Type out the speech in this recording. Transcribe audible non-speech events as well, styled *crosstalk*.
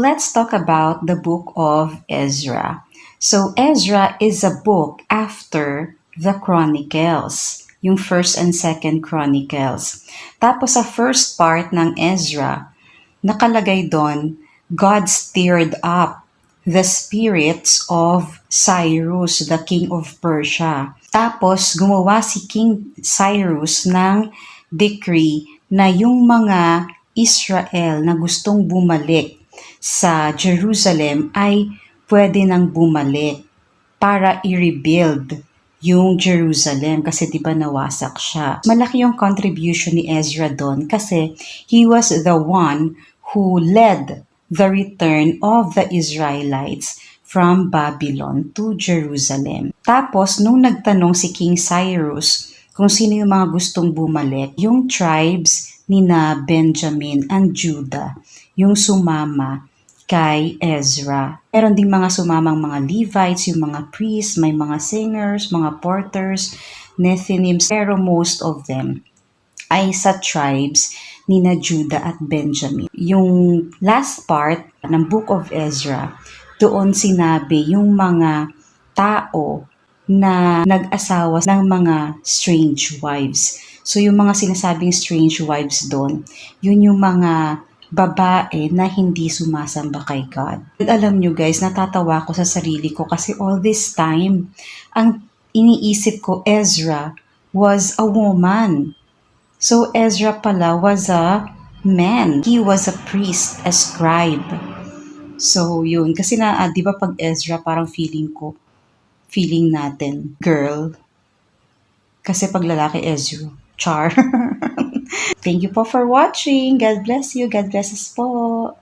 let's talk about the book of Ezra. So, Ezra is a book after the Chronicles, yung first and second Chronicles. Tapos sa first part ng Ezra, nakalagay doon, God stirred up the spirits of Cyrus, the king of Persia. Tapos gumawa si King Cyrus ng decree na yung mga Israel na gustong bumalik sa Jerusalem ay pwede nang bumalik para i-rebuild yung Jerusalem kasi di ba nawasak siya. Malaki yung contribution ni Ezra doon kasi he was the one who led the return of the Israelites from Babylon to Jerusalem. Tapos, nung nagtanong si King Cyrus kung sino yung mga gustong bumalik, yung tribes ni na Benjamin and Judah, yung sumama kay Ezra. Meron ding mga sumamang mga Levites, yung mga priests, may mga singers, mga porters, Nethinims, pero most of them ay sa tribes ni na Judah at Benjamin. Yung last part ng Book of Ezra, doon sinabi yung mga tao na nag-asawa ng mga strange wives. So yung mga sinasabing strange wives doon, yun yung mga babae na hindi sumasamba kay God. At alam nyo guys, natatawa ko sa sarili ko kasi all this time, ang iniisip ko, Ezra was a woman. So Ezra pala was a man. He was a priest, a scribe. So, yun. Kasi na, ah, di ba pag Ezra, parang feeling ko, feeling natin, girl. Kasi pag lalaki, Ezra, char. *laughs* Thank you po for watching. God bless you. God bless us po.